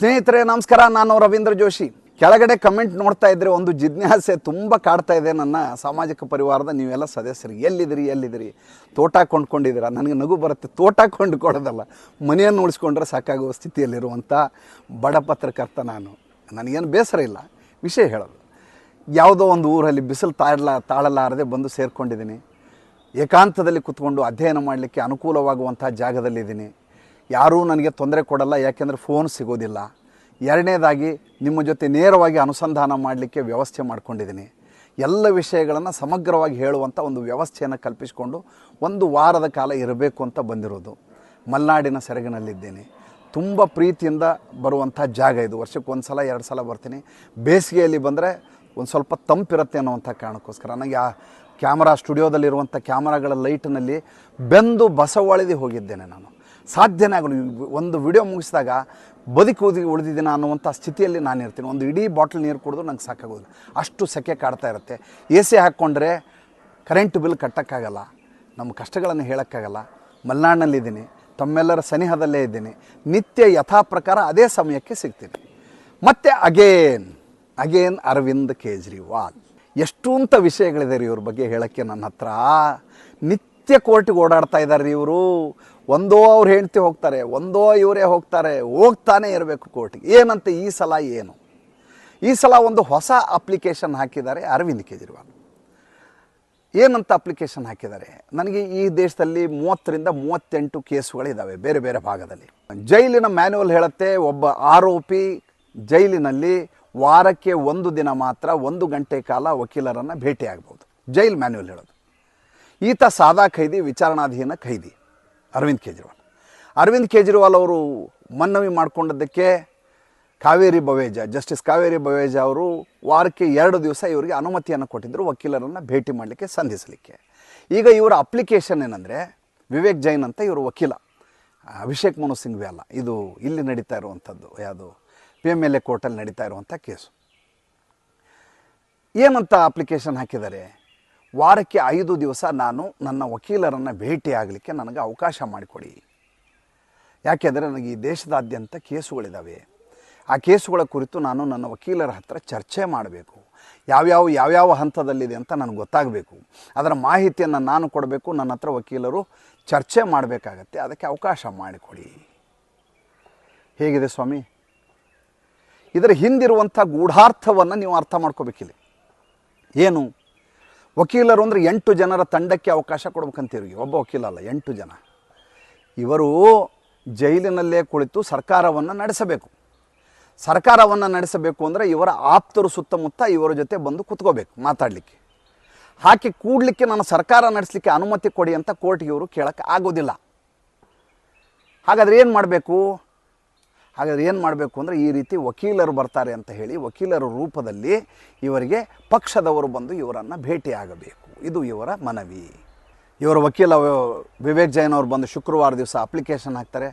ಸ್ನೇಹಿತರೆ, ನಮಸ್ಕಾರ. ನಾನು ರವೀಂದ್ರ ಜೋಶಿ. ಕೆಳಗಡೆ ಕಮೆಂಟ್ ನೋಡ್ತಾ ಇದ್ರೆ ಒಂದು ಜಿಜ್ಞಾಸೆ ತುಂಬ ಕಾಡ್ತಾ ಇದೆ ನನ್ನ ಸಾಮಾಜಿಕ ಪರಿವಾರದ ನೀವೆಲ್ಲ ಸದಸ್ಯರು. ಎಲ್ಲಿದ್ದೀರಿ ಎಲ್ಲಿದ್ದೀರಿ? ತೋಟ ಕೊಂಡ್ಕೊಂಡಿದ್ದೀರಾ? ನನಗೆ ನಗು ಬರುತ್ತೆ. ತೋಟ ಕೊಂಡ್ಕೊಡೋದಲ್ಲ ಮನೆಯನ್ನು ಉಳಿಸ್ಕೊಂಡ್ರೆ ಸಾಕಾಗುವ ಸ್ಥಿತಿಯಲ್ಲಿರುವಂಥ ಬಡ ಪತ್ರಕರ್ತ ನಾನು. ನನಗೇನು ಬೇಸರ ಇಲ್ಲ. ವಿಷಯ ಹೇಳೋದು. ಯಾವುದೋ ಒಂದು ಊರಲ್ಲಿ ಬಿಸಿಲು ತಾಳಲ ತಾಳಲಾರದೆ ಬಂದು ಸೇರಿಕೊಂಡಿದ್ದೀನಿ. ಏಕಾಂತದಲ್ಲಿ ಕುತ್ಕೊಂಡು ಅಧ್ಯಯನ ಮಾಡಲಿಕ್ಕೆ ಅನುಕೂಲವಾಗುವಂಥ ಜಾಗದಲ್ಲಿದ್ದೀನಿ. ಯಾರೂ ನನಗೆ ತೊಂದರೆ ಕೊಡಲ್ಲ, ಯಾಕೆಂದರೆ ಫೋನ್ ಸಿಗೋದಿಲ್ಲ. ಎರಡನೇದಾಗಿ, ನಿಮ್ಮ ಜೊತೆ ನೇರವಾಗಿ ಅನುಸಂಧಾನ ಮಾಡಲಿಕ್ಕೆ ವ್ಯವಸ್ಥೆ ಮಾಡ್ಕೊಂಡಿದ್ದೀನಿ. ಎಲ್ಲ ವಿಷಯಗಳನ್ನು ಸಮಗ್ರವಾಗಿ ಹೇಳುವಂಥ ಒಂದು ವ್ಯವಸ್ಥೆಯನ್ನು ಕಲ್ಪಿಸಿಕೊಂಡು ಒಂದು ವಾರದ ಕಾಲ ಇರಬೇಕು ಅಂತ ಬಂದಿರೋದು. ಮಲೆನಾಡಿನ ಸೆರಗಿನಲ್ಲಿದ್ದೇನೆ. ತುಂಬ ಪ್ರೀತಿಯಿಂದ ಬರುವಂಥ ಜಾಗ ಇದು. ವರ್ಷಕ್ಕೆ ಒಂದು ಸಲ ಎರಡು ಸಲ ಬರ್ತೀನಿ. ಬೇಸಿಗೆಯಲ್ಲಿ ಬಂದರೆ ಒಂದು ಸ್ವಲ್ಪ ತಂಪಿರುತ್ತೆ ಅನ್ನೋವಂಥ ಕಾರಣಕ್ಕೋಸ್ಕರ. ನನಗೆ ಆ ಕ್ಯಾಮರಾ ಸ್ಟುಡಿಯೋದಲ್ಲಿರುವಂಥ ಕ್ಯಾಮರಾಗಳ ಲೈಟ್ನಲ್ಲಿ ಬೆಂದು ಬಸವಳಿದು ಹೋಗಿದ್ದೇನೆ ನಾನು. ಸಾಧ್ಯನೇ ಆಗಲು ಒಂದು ವಿಡಿಯೋ ಮುಗಿಸಿದಾಗ ಬದುಕಿ ಉದಿ ಉಳಿದಿದ್ದೀನ ಅನ್ನುವಂಥ ಸ್ಥಿತಿಯಲ್ಲಿ ನಾನು ಇರ್ತೀನಿ. ಒಂದು ಇಡೀ ಬಾಟ್ಲ್ ನೀರು ಕುಡಿದು ನಂಗೆ ಸಾಕಾಗೋದಿಲ್ಲ. ಅಷ್ಟು ಸೆಕೆ ಕಾಡ್ತಾ ಇರುತ್ತೆ. ಎ ಸಿ ಹಾಕ್ಕೊಂಡ್ರೆ ಕರೆಂಟ್ ಬಿಲ್ ಕಟ್ಟೋಕ್ಕಾಗಲ್ಲ. ನಮ್ಮ ಕಷ್ಟಗಳನ್ನು ಹೇಳೋಕ್ಕಾಗಲ್ಲ. ಮಲೆನಾಡಿನಲ್ಲಿದ್ದೀನಿ ತಮ್ಮೆಲ್ಲರ ಸನಿಹದಲ್ಲೇ ಇದ್ದೀನಿ. ನಿತ್ಯ ಯಥಾ ಪ್ರಕಾರ ಅದೇ ಸಮಯಕ್ಕೆ ಸಿಗ್ತೀನಿ. ಮತ್ತು ಅಗೇನ್ ಅಗೇನ್ ಅರವಿಂದ್ ಕೇಜ್ರಿವಾಲ್. ಎಷ್ಟು ಅಂತ ವಿಷಯಗಳಿದೆ ರೀ ಇವ್ರ ಬಗ್ಗೆ ಹೇಳೋಕ್ಕೆ ನನ್ನ ಹತ್ರ? ನಿತ್ಯ ಕೋರ್ಟಿಗೆ ಓಡಾಡ್ತಾ ಇದ್ದಾರೆ ಇವರು. ಒಂದೋ ಅವ್ರು ಹೆಂಡ್ತಿ ಹೋಗ್ತಾರೆ, ಒಂದೋ ಇವರೇ ಹೋಗ್ತಾರೆ, ಹೋಗ್ತಾನೆ ಇರಬೇಕು ಕೋರ್ಟಿಗೆ. ಏನಂತ ಈ ಸಲ ಏನು? ಈ ಸಲ ಒಂದು ಹೊಸ ಅಪ್ಲಿಕೇಶನ್ ಹಾಕಿದ್ದಾರೆ ಅರವಿಂದ್ ಕೇಜ್ರಿವಾಲ್. ಏನಂತ ಅಪ್ಲಿಕೇಶನ್ ಹಾಕಿದ್ದಾರೆ? ನನಗೆ ಈ ದೇಶದಲ್ಲಿ ಮೂವತ್ತರಿಂದ ಮೂವತ್ತೆಂಟು ಕೇಸುಗಳಿದ್ದಾವೆ ಬೇರೆ ಬೇರೆ ಭಾಗದಲ್ಲಿ. ಜೈಲಿನ ಮ್ಯಾನ್ಯುವಲ್ ಹೇಳುತ್ತೆ, ಒಬ್ಬ ಆರೋಪಿ ಜೈಲಿನಲ್ಲಿ ವಾರಕ್ಕೆ ಒಂದು ದಿನ ಮಾತ್ರ ಒಂದು ಗಂಟೆ ಕಾಲ ವಕೀಲರನ್ನು ಭೇಟಿಯಾಗ್ಬೋದು. ಜೈಲ್ ಮ್ಯಾನ್ಯುವಲ್ ಹೇಳೋದು. ಈತ ಸಾದಾ ಖೈದಿ, ವಿಚಾರಣಾಧೀನ ಖೈದಿ, ಅರವಿಂದ್ ಕೇಜ್ರಿವಾಲ್. ಅರವಿಂದ್ ಕೇಜ್ರಿವಾಲ್ ಅವರು ಮನ್ನವಿ ಮಾಡಿಕೊಂಡದ್ದಕ್ಕೆ ಕಾವೇರಿ ಬವೇಜ ಜಸ್ಟಿಸ್ ಕಾವೇರಿ ಬವೇಜ ಅವರು ವಾರಕ್ಕೆ ಎರಡು ದಿವಸ ಇವರಿಗೆ ಅನುಮತಿಯನ್ನು ಕೊಟ್ಟಿದ್ದರು ವಕೀಲರನ್ನು ಭೇಟಿ ಮಾಡಲಿಕ್ಕೆ, ಸಂಧಿಸಲಿಕ್ಕೆ. ಈಗ ಇವರ ಅಪ್ಲಿಕೇಶನ್ ಏನಂದರೆ, ವಿವೇಕ್ ಜೈನ್ ಅಂತ ಇವರು ವಕೀಲ. ಅಭಿಷೇಕ್ ಮನು ಸಿಂಘ್ವಿ ಅಲ್ಲ, ಇದು ಇಲ್ಲಿ ನಡೀತಾ ಇರುವಂಥದ್ದು, ಯಾವುದು ಪಿ ಎಂ ಎಲ್ ಎ ಕೋರ್ಟಲ್ಲಿ ನಡೀತಾ ಇರುವಂಥ ಕೇಸು. ಏನಂತ ಅಪ್ಲಿಕೇಶನ್ ಹಾಕಿದ್ದಾರೆ? ವಾರಕ್ಕೆ ಐದು ದಿವಸ ನಾನು ನನ್ನ ವಕೀಲರನ್ನು ಭೇಟಿ ಆಗಲಿಕ್ಕೆ ನನಗೆ ಅವಕಾಶ ಮಾಡಿಕೊಡಿ. ಯಾಕೆಂದರೆ ನನಗೆ ಈ ದೇಶದಾದ್ಯಂತ ಕೇಸುಗಳಿದ್ದಾವೆ ಆ ಕೇಸುಗಳ ಕುರಿತು ನಾನು ನನ್ನ ವಕೀಲರ ಹತ್ರ ಚರ್ಚೆ ಮಾಡಬೇಕು. ಯಾವ್ಯಾವ ಯಾವ್ಯಾವ ಹಂತದಲ್ಲಿದೆ ಅಂತ ನನಗೆ ಗೊತ್ತಾಗಬೇಕು. ಅದರ ಮಾಹಿತಿಯನ್ನು ನಾನು ಕೊಡಬೇಕು, ನನ್ನ ಹತ್ರ ವಕೀಲರು ಚರ್ಚೆ ಮಾಡಬೇಕಾಗತ್ತೆ, ಅದಕ್ಕೆ ಅವಕಾಶ ಮಾಡಿಕೊಡಿ. ಹೇಗಿದೆ ಸ್ವಾಮಿ? ಇದರ ಹಿಂದಿರುವಂಥ ಗೂಢಾರ್ಥವನ್ನು ನೀವು ಅರ್ಥ ಮಾಡ್ಕೋಬೇಕಿಲ್ಲ. ಏನು? ವಕೀಲರು ಅಂದರೆ ಎಂಟು ಜನರ ತಂಡಕ್ಕೆ ಅವಕಾಶ ಕೊಡ್ಬೇಕಂತೀವಿ ಒಬ್ಬ ವಕೀಲ ಅಲ್ಲ, ಎಂಟು ಜನ. ಇವರು ಜೈಲಿನಲ್ಲೇ ಕುಳಿತು ಸರ್ಕಾರವನ್ನು ನಡೆಸಬೇಕು. ಸರ್ಕಾರವನ್ನು ನಡೆಸಬೇಕು ಅಂದರೆ ಇವರ ಆಪ್ತರು ಸುತ್ತಮುತ್ತ ಇವರ ಜೊತೆ ಬಂದು ಕುತ್ಕೋಬೇಕು ಮಾತಾಡಲಿಕ್ಕೆ. ಹಾಕಿ ಕೂಡಲಿಕ್ಕೆ ನಾನು ಸರ್ಕಾರ ನಡೆಸಲಿಕ್ಕೆ ಅನುಮತಿ ಕೊಡಿ ಅಂತ ಕೋರ್ಟ್ಗೆ ಇವರು ಕೇಳೋಕ್ಕೆ ಆಗೋದಿಲ್ಲ. ಹಾಗಾದರೆ ಏನು ಮಾಡಬೇಕು? ಹಾಗಾದ್ರೆ ಏನು ಮಾಡಬೇಕು ಅಂದರೆ ಈ ರೀತಿ ವಕೀಲರು ಬರ್ತಾರೆ ಅಂತ ಹೇಳಿ ವಕೀಲರ ರೂಪದಲ್ಲಿ ಇವರಿಗೆ ಪಕ್ಷದವರು ಬಂದು ಇವರನ್ನು ಭೇಟಿಯಾಗಬೇಕು. ಇದು ಇವರ ಮನವಿ. ಇವರ ವಕೀಲ ವಿವೇಕ್ ಜೈನ್ ಅವರು ಬಂದು ಶುಕ್ರವಾರ ದಿವಸ ಅಪ್ಲಿಕೇಶನ್ ಹಾಕ್ತಾರೆ.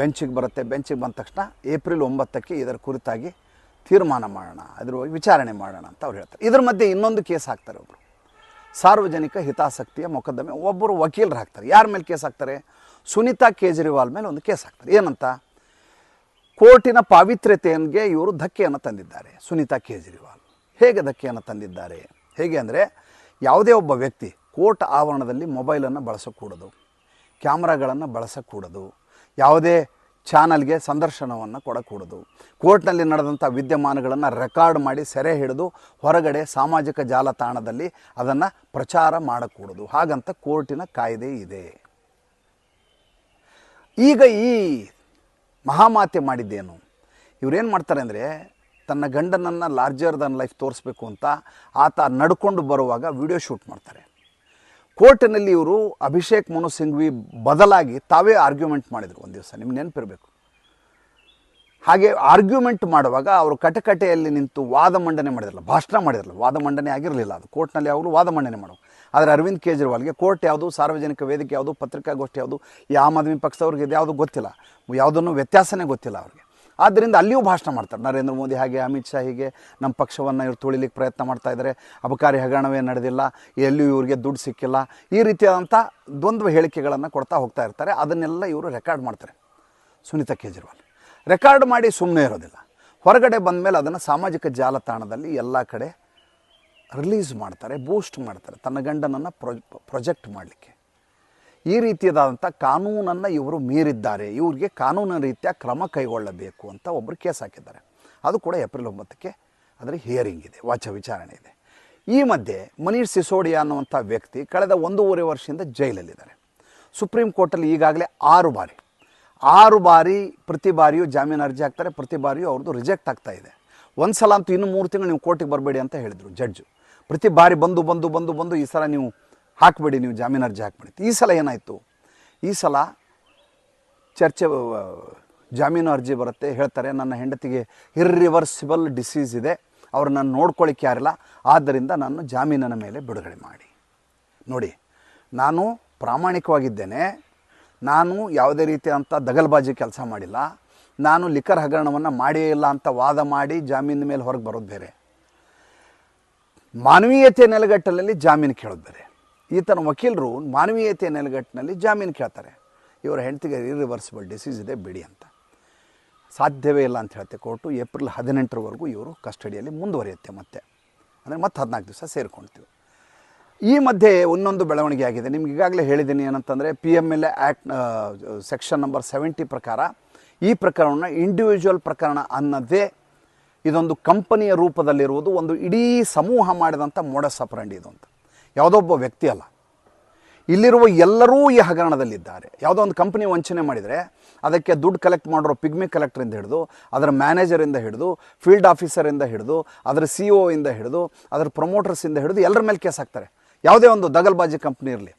ಬೆಂಚಿಗೆ ಬರುತ್ತೆ. ಬೆಂಚಿಗೆ ಬಂದ ತಕ್ಷಣ ಏಪ್ರಿಲ್ ಒಂಬತ್ತಕ್ಕೆ ಇದರ ಕುರಿತಾಗಿ ತೀರ್ಮಾನ ಮಾಡೋಣ. ಅದ್ರ ವಿಚಾರಣೆ ಮಾಡೋಣ ಅಂತ ಅವ್ರು ಹೇಳ್ತಾರೆ. ಇದ್ರ ಮಧ್ಯೆ ಇನ್ನೊಂದು ಕೇಸ್ ಹಾಕ್ತಾರೆ ಒಬ್ಬರು ಸಾರ್ವಜನಿಕ ಹಿತಾಸಕ್ತಿಯ ಮೊಕದ್ದಮೆ. ಒಬ್ಬರು ವಕೀಲರು ಹಾಕ್ತಾರೆ. ಯಾರ ಮೇಲೆ ಕೇಸ್ ಹಾಕ್ತಾರೆ? ಸುನೀತಾ ಕೇಜ್ರಿವಾಲ್ ಮೇಲೆ ಒಂದು ಕೇಸ್ ಹಾಕ್ತಾರೆ. ಏನಂತ? ಕೋರ್ಟಿನ ಪಾವಿತ್ರ್ಯತೆಗೆ ಇವರು ಧಕ್ಕೆಯನ್ನು ತಂದಿದ್ದಾರೆ. ಸುನೀತಾ ಕೇಜ್ರಿವಾಲ್ ಹೇಗೆ ಧಕ್ಕೆಯನ್ನು ತಂದಿದ್ದಾರೆ? ಹೇಗೆ ಅಂದರೆ ಯಾವುದೇ ಒಬ್ಬ ವ್ಯಕ್ತಿ ಕೋರ್ಟ್ ಆವರಣದಲ್ಲಿ ಮೊಬೈಲನ್ನು ಬಳಸಕೂಡದು, ಕ್ಯಾಮ್ರಾಗಳನ್ನು ಬಳಸಕೂಡದು, ಯಾವುದೇ ಚಾನಲ್ಗೆ ಸಂದರ್ಶನವನ್ನು ಕೊಡಕೂಡದು, ಕೋರ್ಟ್ನಲ್ಲಿ ನಡೆದಂಥ ವಿದ್ಯಮಾನಗಳನ್ನು ರೆಕಾರ್ಡ್ ಮಾಡಿ ಸೆರೆ ಹಿಡಿದು ಹೊರಗಡೆ ಸಾಮಾಜಿಕ ಜಾಲತಾಣದಲ್ಲಿ ಅದನ್ನು ಪ್ರಚಾರ ಮಾಡಕೂಡದು. ಹಾಗಂತ ಕೋರ್ಟಿನ ಕಾಯ್ದೆ ಇದೆ. ಈಗ ಈ ಮಹಾಮಾತೆ ಮಾಡಿದ್ದೇನು. ಇವ್ರೇನು ಮಾಡ್ತಾರೆ ಅಂದರೆ, ತನ್ನ ಗಂಡನನ್ನು ಲಾರ್ಜರ್ ದನ್ ಲೈಫ್ ತೋರಿಸ್ಬೇಕು ಅಂತ ಆತ ನಡ್ಕೊಂಡು ಬರುವಾಗ ವಿಡಿಯೋ ಶೂಟ್ ಮಾಡ್ತಾರೆ. ಕೋರ್ಟಿನಲ್ಲಿ ಇವರು ಅಭಿಷೇಕ್ ಮನು ಸಿಂಘ್ವಿ ಬದಲಾಗಿ ತಾವೇ ಆರ್ಗ್ಯುಮೆಂಟ್ ಮಾಡಿದರು ಒಂದು ದಿವಸ, ನಿಮ್ಗೆ ನೆನಪಿರಬೇಕು. ಹಾಗೆ ಆರ್ಗ್ಯುಮೆಂಟ್ ಮಾಡುವಾಗ ಅವರು ಕಟಕಟೆಯಲ್ಲಿ ನಿಂತು ವಾದ ಮಂಡನೆ ಮಾಡಿದ್ರಲ್ಲ, ಭಾಷಣ ಮಾಡಿದ್ರಲ್ಲ, ವಾದ ಮಂಡನೆ ಆಗಿರಲಿಲ್ಲ ಅದು. ಕೋರ್ಟ್ನಲ್ಲಿ ಯಾವಾಗಲೂ ವಾದ ಮಂಡನೆ ಮಾಡೋ ಆದರೆ ಅರವಿಂದ್ ಕೇಜ್ರಿವಾಲ್ಗೆ ಕೋರ್ಟ್ ಯಾವುದು, ಸಾರ್ವಜನಿಕ ವೇದಿಕೆ ಯಾವುದು, ಪತ್ರಿಕಾಗೋಷ್ಠಿ ಯಾವುದು, ಈ ಆಮ್ ಆದ್ಮಿ ಪಕ್ಷದವ್ರಿಗೆ ಇದು ಯಾವುದು ಗೊತ್ತಿಲ್ಲ. ಯಾವುದನ್ನು ವ್ಯತ್ಯಾಸನೇ ಗೊತ್ತಿಲ್ಲ ಅವ್ರಿಗೆ. ಆದ್ದರಿಂದ ಅಲ್ಲಿಯೂ ಭಾಷಣ ಮಾಡ್ತಾರೆ. ನರೇಂದ್ರ ಮೋದಿ ಹಾಗೆ, ಅಮಿತ್ ಶಾ ಹೀಗೆ, ನಮ್ಮ ಪಕ್ಷವನ್ನು ಇವ್ರು ತುಳಿಲಿಕ್ಕೆ ಪ್ರಯತ್ನ ಮಾಡ್ತಾ ಇದ್ದಾರೆ. ಅಬಕಾರಿ ಹಗರಣವೇ ನಡೆದಿಲ್ಲ. ಎಲ್ಲಿಯೂ ಇವರಿಗೆ ದುಡ್ಡು ಸಿಕ್ಕಿಲ್ಲ. ಈ ರೀತಿಯಾದಂಥ ದ್ವಂದ್ವ ಹೇಳಿಕೆಗಳನ್ನು ಕೊಡ್ತಾ ಹೋಗ್ತಾ ಇರ್ತಾರೆ. ಅದನ್ನೆಲ್ಲ ಇವರು ರೆಕಾರ್ಡ್ ಮಾಡ್ತಾರೆ. ಸುನೀತಾ ಕೇಜ್ರಿವಾಲ್. ರೆಕಾರ್ಡ್ ಮಾಡಿ ಸುಮ್ಮನೆ ಇರೋದಿಲ್ಲ. ಹೊರಗಡೆ ಬಂದ ಮೇಲೆ ಅದನ್ನು ಸಾಮಾಜಿಕ ಜಾಲತಾಣದಲ್ಲಿ ಎಲ್ಲ ಕಡೆ ರಿಲೀಸ್ ಮಾಡ್ತಾರೆ ಬೂಸ್ಟ್ ಮಾಡ್ತಾರೆ, ತನ್ನ ಗಂಡನನ್ನು ಪ್ರೊ, ಪ್ರೊಜೆಕ್ಟ್ ಮಾಡಲಿಕ್ಕೆ. ಈ ರೀತಿಯಾದಂಥ ಕಾನೂನನ್ನು ಇವರು ಮೀರಿದ್ದಾರೆ, ಇವರಿಗೆ ಕಾನೂನಿನ ರೀತಿಯ ಕ್ರಮ ಕೈಗೊಳ್ಳಬೇಕು ಅಂತ ಒಬ್ಬರು ಕೇಸ್ ಹಾಕಿದ್ದಾರೆ. ಅದು ಕೂಡ ಏಪ್ರಿಲ್ ಒಂಬತ್ತಕ್ಕೆ ಅದರ ಹಿಯರಿಂಗ್ ಇದೆ, ವಾಚ ವಿಚಾರಣೆ ಇದೆ. ಈ ಮಧ್ಯೆ ಮನೀಶ್ ಸಿಸೋಡಿಯಾ ಅನ್ನುವಂಥ ವ್ಯಕ್ತಿ ಕಳೆದ ಒಂದೂವರೆ ವರ್ಷದಿಂದ ಜೈಲಲ್ಲಿದ್ದಾರೆ. ಸುಪ್ರೀಂ ಕೋರ್ಟಲ್ಲಿ ಈಗಾಗಲೇ ಆರು ಬಾರಿ ಆರು ಬಾರಿ ಪ್ರತಿ ಬಾರಿಯೂ ಜಾಮೀನು ಅರ್ಜಿ ಹಾಕ್ತಾರೆ, ಪ್ರತಿ ಬಾರಿಯೂ ಅವ್ರದ್ದು ರಿಜೆಕ್ಟ್ ಆಗ್ತಾ ಇದೆ. ಒಂದು ಸಲ ಅಂತೂ ಇನ್ನು ಮೂರು ತಿಂಗಳು ನೀವು ಕೋರ್ಟಿಗೆ ಬರಬೇಡಿ ಅಂತ ಹೇಳಿದರು ಜಡ್ಜು. ಪ್ರತಿ ಬಾರಿ ಬಂದು ಬಂದು ಬಂದು ಬಂದು ಈ ಸಲ ನೀವು ಹಾಕಬೇಡಿ, ನೀವು ಜಾಮೀನು ಅರ್ಜಿ ಹಾಕ್ಬೇಡಿ ಈ ಸಲ ಏನಾಯಿತು? ಈ ಸಲ ಚರ್ಚೆ ಜಾಮೀನು ಅರ್ಜಿ ಬರುತ್ತೆ. ಹೇಳ್ತಾರೆ, ನನ್ನ ಹೆಂಡತಿಗೆ ಇರ್ರಿವರ್ಸಿಬಲ್ ಡಿಸೀಸ್ ಇದೆ. ಅವ್ರನ್ನ ನೋಡ್ಕೊಳ್ಳಿಕ್ಕೆ ಯಾರಿಲ್ಲ. ಆದ್ದರಿಂದ ನಾನು ಜಾಮೀನಿನ ಮೇಲೆ ಬಿಡುಗಡೆ ಮಾಡಿ. ನೋಡಿ, ನಾನು ಪ್ರಾಮಾಣಿಕವಾಗಿದ್ದೇನೆ. ನಾನು ಯಾವುದೇ ರೀತಿಯಾದಂಥ ದಗಲ್ಬಾಜಿ ಕೆಲಸ ಮಾಡಿಲ್ಲ. ನಾನು ಲಿಕ್ಕರ್ ಹಗರಣವನ್ನು ಮಾಡೇ ಇಲ್ಲ ಅಂತ ವಾದ ಮಾಡಿ ಜಾಮೀನಿನ ಮೇಲೆ ಹೊರಗೆ ಬರೋದು ಬೇರೆ. ಮಾನವೀಯತೆ ನೆಲೆಗಟ್ಟಲಲ್ಲಿ ಜಾಮೀನು ಕೇಳೋದು ಬೇರೆ ಈತನ ವಕೀಲರು ಮಾನವೀಯತೆ ನೆಲೆಗಟ್ಟಿನಲ್ಲಿ ಜಾಮೀನು ಕೇಳ್ತಾರೆ. ಇವರ ಹೆಂಡತಿಗೆ ಇರಿವರ್ಸಿಬಲ್ ಡಿಸೀಸ್ ಇದೆ, ಬಿಡಿ ಅಂತ. ಸಾಧ್ಯವೇ ಇಲ್ಲ ಅಂತ ಹೇಳುತ್ತೆ ಕೋರ್ಟು. ಏಪ್ರಿಲ್ ಹದಿನೆಂಟರವರೆಗೂ ಇವರು ಕಸ್ಟಡಿಯಲ್ಲಿ ಮುಂದುವರಿಯುತ್ತೆ ಮತ್ತೆ. ಅಂದರೆ ಮತ್ತೆ ಹದಿನಾಲ್ಕು ದಿವಸ ಸೇರಿಕೊಳ್ತೀವಿ ಈ ಮಧ್ಯೆ ಇನ್ನೊಂದು ಬೆಳವಣಿಗೆ ಆಗಿದೆ. ನಿಮ್ಗೆ ಈಗಾಗಲೇ ಹೇಳಿದ್ದೀನಿ ಏನಂತಂದರೆ P M L A act section number seventy ಪ್ರಕಾರ ಈ ಪ್ರಕರಣವನ್ನು ಇಂಡಿವಿಜುವಲ್ ಪ್ರಕರಣ ಅನ್ನದೇ ಇದೊಂದು ಕಂಪನಿಯ ರೂಪದಲ್ಲಿರುವುದು ಒಂದು ಇಡೀ ಸಮೂಹ ಮಾಡಿದಂಥ ಮೋಡಸ್ ಅಪರಂಡಿ ಇದು ಅಂತ. ಯಾವುದೊಬ್ಬ ವ್ಯಕ್ತಿ ಅಲ್ಲ. ಇಲ್ಲಿರುವ ಎಲ್ಲರೂ ಈ ಹಗರಣದಲ್ಲಿದ್ದಾರೆ. ಯಾವುದೋ ಒಂದು ಕಂಪನಿ ವಂಚನೆ ಮಾಡಿದರೆ ಅದಕ್ಕೆ ದುಡ್ಡು ಕಲೆಕ್ಟ್ ಮಾಡಿರೋ ಪಿಗ್ಮಿ ಕಲೆಕ್ಟ್ರಿಂದ ಹಿಡಿದು, ಅದರ ಮ್ಯಾನೇಜರಿಂದ ಹಿಡಿದು ಫೀಲ್ಡ್ ಆಫೀಸರಿಂದ ಹಿಡಿದು, ಅದರ ಸಿ ಇಂದ ಹಿಡಿದು, ಅದರ ಪ್ರಮೋಟರ್ಸಿಂದ ಹಿಡಿದು ಎಲ್ಲರ ಮೇಲೆ ಕೇಸ್ ಹಾಕ್ತಾರೆ. ಯಾವುದೇ ಒಂದು ದಗಲ್ಬಾಜಿ ಕಂಪ್ನಿ ಇರಲಿ.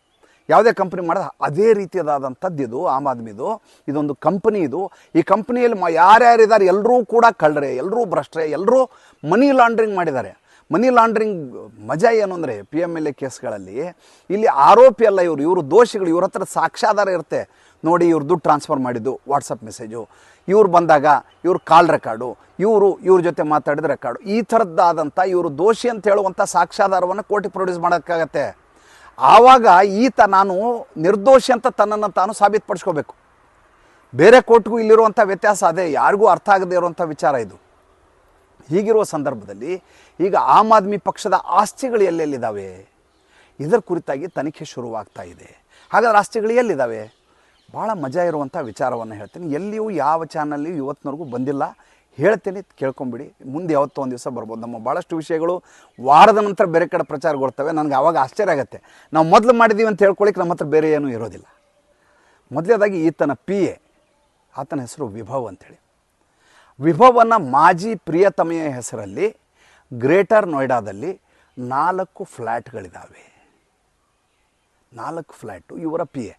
ಯಾವುದೇ ಕಂಪ್ನಿ ಮಾಡಿದ ಅದೇ ರೀತಿಯದಾದಂಥದ್ದು ಇದು, ಆಮ್ ಆದ್ಮಿದು. ಇದೊಂದು ಕಂಪ್ನಿ ಇದು. ಈ ಕಂಪ್ನಿಯಲ್ಲಿ ಮ ಯಾರ್ಯಾರಿದ್ದಾರೆ ಎಲ್ಲರೂ ಕೂಡ ಕಳ್ಳರೆ, ಎಲ್ಲರೂ ಭ್ರಷ್ಟರೆ, ಎಲ್ಲರೂ ಮನಿ ಲಾಂಡ್ರಿಂಗ್ ಮಾಡಿದ್ದಾರೆ. ಮನಿ ಲಾಂಡ್ರಿಂಗ್ ಮಜಾ ಏನು ಅಂದರೆ ಪಿ ಎಂ ಎಲ್ ಎ ಕೇಸ್ಗಳಲ್ಲಿ ಇಲ್ಲಿ ಆರೋಪಿ ಅಲ್ಲ ಇವರು ಇವರು ದೋಷಿಗಳು, ಇವ್ರ ಹತ್ರ ಸಾಕ್ಷ್ಯಾಧಾರ ಇರುತ್ತೆ. ನೋಡಿ ಇವ್ರ ದುಡ್ಡು ಟ್ರಾನ್ಸ್ಫರ್ ಮಾಡಿದ್ದು, ವಾಟ್ಸಪ್ ಮೆಸೇಜು. ಇವ್ರು ಬಂದಾಗ ಇವ್ರ ಕಾಲ್ ರೆಕಾರ್ಡು, ಇವರು, ಇವ್ರ ಜೊತೆ ಮಾತಾಡಿದ ರೆಕಾರ್ಡು. ಈ ಥರದ್ದಾದಂಥ ಇವರು ದೋಷಿ ಅಂತ ಹೇಳುವಂಥ ಸಾಕ್ಷ್ಯಾಧಾರವನ್ನು ಕೋರ್ಟಿಗೆ ಪ್ರೊಡ್ಯೂಸ್ ಮಾಡೋಕ್ಕಾಗತ್ತೆ. ಆವಾಗ ಈತ ನಾನು ನಿರ್ದೋಷಿ ಅಂತ ತನ್ನನ್ನು ತಾನು ಸಾಬೀತುಪಡಿಸ್ಕೋಬೇಕು. ಬೇರೆ ಕೋರ್ಟ್ಗೂ ಇಲ್ಲಿರುವಂಥ ವ್ಯತ್ಯಾಸ ಅದೇ, ಯಾರಿಗೂ ಅರ್ಥ ಆಗದೇ ಇರುವಂಥ ವಿಚಾರ ಇದು. ಹೀಗಿರುವ ಸಂದರ್ಭದಲ್ಲಿ ಈಗ ಆಮ್ ಆದ್ಮಿ ಪಕ್ಷದ ಆಸ್ತಿಗಳು ಎಲ್ಲೆಲ್ಲಿದ್ದಾವೆ? ಇದರ ಕುರಿತಾಗಿ ತನಿಖೆ ಶುರುವಾಗ್ತಾ ಇದೆ. ಹಾಗಾದ್ರೆ ಆಸ್ತಿಗಳು ಎಲ್ಲಿದ್ದಾವೆ? ಭಾಳ ಮಜಾ ಇರುವಂಥ ವಿಚಾರವನ್ನು ಹೇಳ್ತೀನಿ. ಎಲ್ಲಿಯೂ ಯಾವ ಚಾನಲ್ಲಿಯೂ ಇವತ್ತಿನವರೆಗೂ ಬಂದಿಲ್ಲ. ಹೇಳ್ತೀನಿ, ಕೇಳ್ಕೊಂಬಿಡಿ. ಮುಂದೆ ಯಾವತ್ತೋ ಒಂದು ದಿವಸ ಬರ್ಬೋದು. ನಮ್ಮ ಭಾಳಷ್ಟು ವಿಷಯಗಳು ವಾರದ ನಂತರ ಬೇರೆ ಕಡೆ ಪ್ರಚಾರಗೊಳ್ತವೆ. ನನಗೆ ಆವಾಗ ಆಶ್ಚರ್ಯ ಆಗುತ್ತೆ. ನಾವು ಮೊದಲು ಮಾಡಿದ್ದೀವಿ ಅಂತ ಹೇಳ್ಕೊಳ್ಳಿಕ್ಕೆ ನಮ್ಮ ಹತ್ರ ಬೇರೆ ಏನೂ ಇರೋದಿಲ್ಲ. ಮೊದಲೇದಾಗಿ ಈತನ ಪಿ ಎ ಆತನ ಹೆಸರು ವಿಭವ್ ಅಂತೇಳಿ. ವಿಭವನ ಮಾಜಿ ಪ್ರಿಯತಮೆಯ ಹೆಸರಲ್ಲಿ ಗ್ರೇಟರ್ ನೋಯ್ಡಾದಲ್ಲಿ ನಾಲ್ಕು ಫ್ಲ್ಯಾಟ್ಗಳಿದ್ದಾವೆ ನಾಲ್ಕು ಫ್ಲ್ಯಾಟು ಇವರ ಪಿ ಎ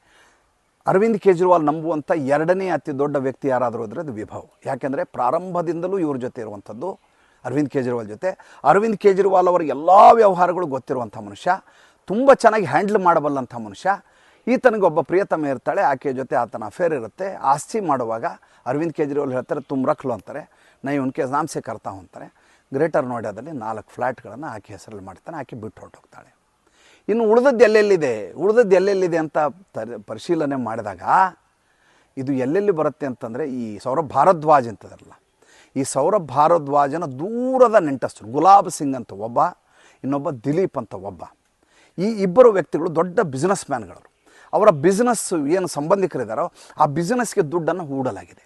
ಅರವಿಂದ್ ಕೇಜ್ರಿವಾಲ್ ನಂಬುವಂಥ ಎರಡನೇ ಅತಿ ದೊಡ್ಡ ವ್ಯಕ್ತಿ ಯಾರಾದರೂ ಅಂದರೆ ಅದು ವಿಭವ್. ಯಾಕೆಂದರೆ ಪ್ರಾರಂಭದಿಂದಲೂ ಇವ್ರ ಜೊತೆ ಇರುವಂಥದ್ದು ಅರವಿಂದ್ ಕೇಜ್ರಿವಾಲ್ ಜೊತೆ. ಅರವಿಂದ್ ಕೇಜ್ರಿವಾಲ್ ಅವರ ಎಲ್ಲ ವ್ಯವಹಾರಗಳು ಗೊತ್ತಿರುವಂಥ ಮನುಷ್ಯ. ತುಂಬ ಚೆನ್ನಾಗಿ ಹ್ಯಾಂಡ್ಲ್ ಮಾಡಬಲ್ಲಂಥ ಮನುಷ್ಯ. ಈತನಿಗೆ ಒಬ್ಬ ಪ್ರಿಯತಮ ಇರ್ತಾಳೆ ಆಕೆಯ ಜೊತೆ ಆತನ ಅಫೇರ್ ಇರುತ್ತೆ. ಆಸ್ತಿ ಮಾಡುವಾಗ ಅರವಿಂದ್ ಕೇಜ್ರಿವಾಲ್ ಹೇಳ್ತಾರೆ, ತುಮ್ ರಕ್ಲು ಅಂತಾರೆ. ನೈ ಉನ್ಕೆ ನಾಮ್ಸೆ ಕರ್ತಾ ಅಂತಾರೆ. ಗ್ರೇಟರ್ ನೋಯ್ಡಾದಲ್ಲಿ ನಾಲ್ಕು ಫ್ಲ್ಯಾಟ್ಗಳನ್ನು ಆಕೆ ಹೆಸರಲ್ಲಿ ಮಾಡ್ತಾನೆ, ಆಕೆ ಬಿಟ್ಟು ಹೊರಟೋಗ್ತಾಳೆ. ಇನ್ನು ಉಳಿದದ್ದು ಎಲ್ಲೆಲ್ಲಿದೆ? ಉಳಿದದ್ದು ಎಲ್ಲೆಲ್ಲಿದೆ ಅಂತ ಪರಿಶೀಲನೆ ಮಾಡಿದಾಗ ಇದು ಎಲ್ಲೆಲ್ಲಿ ಬರುತ್ತೆ ಅಂತಂದರೆ ಈ ಸೌರಭ್ ಭಾರದ್ವಾಜ್ ಅಂತದಲ್ಲ. ಈ ಸೌರಭ್ ಭಾರದ್ವಾಜನ ದೂರದ ನೆಂಟಸ್ಥರು ಗುಲಾಬ್ ಸಿಂಗ್ ಅಂತ ಒಬ್ಬ, ಇನ್ನೊಬ್ಬ ದಿಲೀಪ್ ಅಂತ ಒಬ್ಬ. ಈ ಇಬ್ಬರು ವ್ಯಕ್ತಿಗಳು ದೊಡ್ಡ ಬಿಸ್ನೆಸ್ ಮ್ಯಾನ್ಗಳವರು ಅವರ ಬಿಸ್ನೆಸ್ ಏನು ಸಂಬಂಧಿಕರಿದ್ದಾರೋ ಆ ಬಿಸ್ನೆಸ್ಗೆ ದುಡ್ಡನ್ನು ಹೂಡಲಾಗಿದೆ.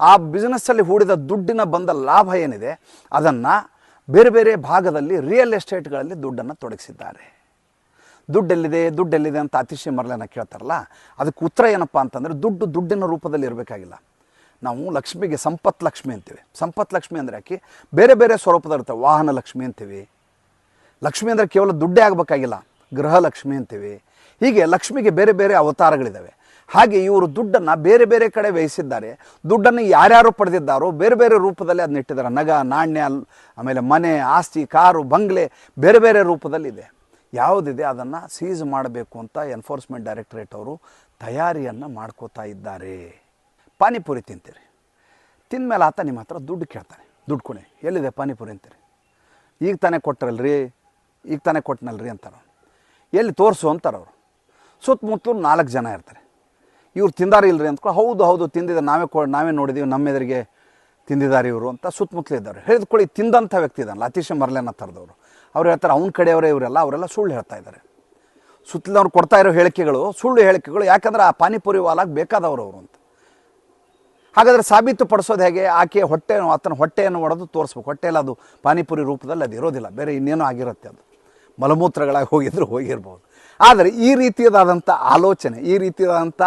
ಆ ಬಿಸ್ನೆಸ್ಸಲ್ಲಿ ಹೂಡಿದ ದುಡ್ಡಿನ ಬಂದ ಲಾಭ ಏನಿದೆ? ಅದನ್ನು ಬೇರೆ ಬೇರೆ ಭಾಗದಲ್ಲಿ ರಿಯಲ್ ಎಸ್ಟೇಟ್ಗಳಲ್ಲಿ ದುಡ್ಡನ್ನು ತೊಡಗಿಸಿದ್ದಾರೆ. ದುಡ್ಡೆಲ್ಲಿದೆ ದುಡ್ಡೆಲ್ಲಿದೆ ಅಂತ ಅತಿಶಯ ಮರಳನ್ನ ಕೇಳ್ತಾರಲ್ಲ, ಅದಕ್ಕೆ ಉತ್ತರ ಏನಪ್ಪ ಅಂತಂದರೆ ದುಡ್ಡು ದುಡ್ಡಿನ ರೂಪದಲ್ಲಿ ಇರಬೇಕಾಗಿಲ್ಲ. ನಾವು ಲಕ್ಷ್ಮಿಗೆ ಸಂಪತ್ ಲಕ್ಷ್ಮಿ ಅಂತೀವಿ. ಸಂಪತ್ ಲಕ್ಷ್ಮಿ ಅಂದರೆ ಆಕೆ ಬೇರೆ ಬೇರೆ ಸ್ವರೂಪದಲ್ಲಿರ್ತವೆ ವಾಹನ ಲಕ್ಷ್ಮಿ ಅಂತೀವಿ. ಲಕ್ಷ್ಮಿ ಅಂದರೆ ಕೇವಲ ದುಡ್ಡೇ ಆಗಬೇಕಾಗಿಲ್ಲ. ಗೃಹಲಕ್ಷ್ಮಿ ಅಂತೀವಿ. ಹೀಗೆ ಲಕ್ಷ್ಮಿಗೆ ಬೇರೆ ಬೇರೆ ಅವತಾರಗಳಿದ್ದಾವೆ ಹಾಗೆ ಇವರು ದುಡ್ಡನ್ನು ಬೇರೆ ಬೇರೆ ಕಡೆ ವ್ಯಯಿಸಿದ್ದಾರೆ. ದುಡ್ಡನ್ನು ಯಾರ್ಯಾರು ಪಡೆದಿದ್ದಾರೋ ಬೇರೆ ಬೇರೆ ರೂಪದಲ್ಲಿ ಅದನ್ನ ಇಟ್ಟಿದ್ದಾರೆ. ನಗ, ನಾಣ್ಯ, ಆಮೇಲೆ ಮನೆ, ಆಸ್ತಿ, ಕಾರು, ಬಂಗ್ಲೆ ಬೇರೆ ಬೇರೆ ರೂಪದಲ್ಲಿದೆ ಯಾವುದಿದೆ ಅದನ್ನು ಸೀಸ್ ಮಾಡಬೇಕು ಅಂತ ಎನ್ಫೋರ್ಸ್ಮೆಂಟ್ ಡೈರೆಕ್ಟರೇಟ್ ಅವರು ತಯಾರಿಯನ್ನು ಮಾಡ್ಕೋತಾ ಇದ್ದಾರೆ. ಪಾನಿಪುರಿ ತಿಂತೀರಿ. ತಿಂದಮೇಲೆ ಆತ ನಿಮ್ಮ ಹತ್ರ ದುಡ್ಡು ಕೇಳ್ತಾನೆ. ದುಡ್ಡು ಕೊಡಿ. ಎಲ್ಲಿದೆ ಪಾನಿಪುರಿ ಅಂತೀರಿ? ಈಗ ತಾನೇ ಕೊಟ್ಟರಲ್ರಿ ಈಗ ತಾನೇ ಕೊಟ್ಟನಲ್ರಿ ಅಂತಾರೆ. ಎಲ್ಲಿ ತೋರಿಸು ಅಂತಾರೆ ಅವರು. ಸುತ್ತಮುತ್ತಲು ನಾಲ್ಕು ಜನ ಇರ್ತಾರೆ. ಇವ್ರು ತಿಂದಾರ ಇಲ್ರಿ ಅಂತ ಹೌದು ಹೌದು ತಿಂದಿದ್ದ ನಾವೇ ಕೊ ನಾವೇ ನೋಡಿದ್ದೀವಿ ನಮ್ಮ ಎದುರಿಗೆ ತಿಂದಿದ್ದಾರೆ ಇವರು ಅಂತ ಸುತ್ತಮುತ್ತಲೇ ಇದ್ದಾರೆ ಹೇಳಿದ್ಕೊಳ್ಳಿ ತಿಂದಂಥ ವ್ಯಕ್ತಿ ಇದ್ದಾನಲ್ಲ, ಅತಿಶಯ ಮರಲೇನ ಥರದವರು. ಅವ್ರು ಹೇಳ್ತಾರೆ, ಅವ್ನ ಕಡೆಯವರೇ ಇವರೆಲ್ಲ, ಅವರೆಲ್ಲ ಸುಳ್ಳು ಹೇಳ್ತಾ ಇದ್ದಾರೆ. ಸುತ್ತಲವ್ರು ಕೊಡ್ತಾ ಇರೋ ಹೇಳಿಕೆಗಳು, ಸುಳ್ಳು ಹೇಳಿಕೆಗಳು, ಯಾಕಂದ್ರೆ ಆ ಪಾನಿಪುರಿ ವಾಲಾಗ ಬೇಕಾದವರು ಅವರು ಅಂತ. ಹಾಗಾದರೆ ಸಾಬೀತು ಪಡಿಸೋದು ಹೇಗೆ? ಆಕೆಯ ಹೊಟ್ಟೆ, ಆತನ ಹೊಟ್ಟೆಯನ್ನು ಹೊಡೆದು ತೋರಿಸ್ಬೇಕು. ಹೊಟ್ಟೆಯಲ್ಲಿ ಅದು ಪಾನಿಪುರಿ ರೂಪದಲ್ಲಿ ಅದು ಇರೋದಿಲ್ಲ. ಬೇರೆ ಇನ್ನೇನೋ ಆಗಿರುತ್ತೆ ಅದು. ಮಲಮೂತ್ರಗಳಾಗಿ ಹೋಗಿದ್ರು ಹೋಗಿರ್ಬೋದು. ಆದರೆ ಈ ರೀತಿಯದಾದಂಥ ಆಲೋಚನೆ, ಈ ರೀತಿಯಾದಂಥ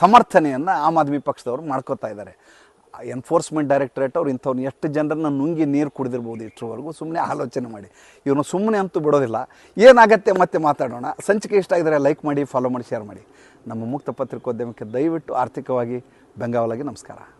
ಸಮರ್ಥನೆಯನ್ನು ಆಮ್ ಆದ್ಮಿ ಪಕ್ಷದವರು ಮಾಡ್ಕೋತಾ ಇದ್ದಾರೆ. ಎನ್ಫೋರ್ಸ್ಮೆಂಟ್ ಡೈರೆಕ್ಟರೇಟ್ ಅವ್ರು ಇಂಥವ್ರು. ಎಷ್ಟು ಜನರನ್ನ ನುಂಗಿ ನೀರು ಕುಡಿದಿರ್ಬೋದು ಇಷ್ಟರವರೆಗೂ ಸುಮ್ಮನೆ ಆಲೋಚನೆ ಮಾಡಿ. ಇವನು ಸುಮ್ಮನೆ ಅಂತೂ ಬಿಡೋದಿಲ್ಲ. ಏನಾಗತ್ತೆ ಮತ್ತೆ ಮಾತಾಡೋಣ. ಸಂಚಿಕೆ ಇಷ್ಟ ಆಗಿದರೆ ಲೈಕ್ ಮಾಡಿ ಫಾಲೋ ಮಾಡಿ ಶೇರ್ ಮಾಡಿ. ನಮ್ಮ ಮುಕ್ತ ಪತ್ರಿಕೋದ್ಯಮಕ್ಕೆ ದಯವಿಟ್ಟು ಆರ್ಥಿಕವಾಗಿ ಬೆಂಗಾವಲಾಗಿ ನಮಸ್ಕಾರ.